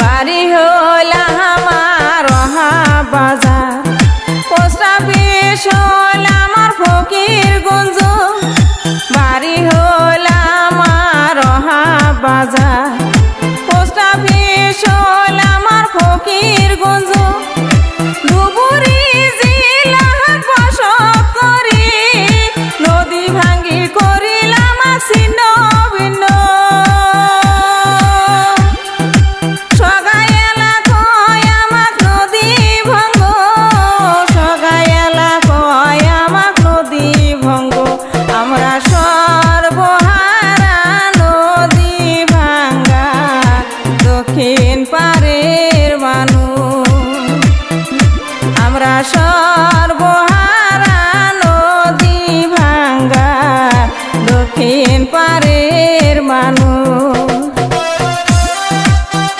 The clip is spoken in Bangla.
বাড়ি হল আমার বাজার পোস্ট অফিস হল আমার ফকির গঞ্জ। বাড়ি হল আমার বাজার দক্ষিণ পারের মানু আমরা সর্বহারা নদী ভাঙ্গা দক্ষিণ পারের মানুষ।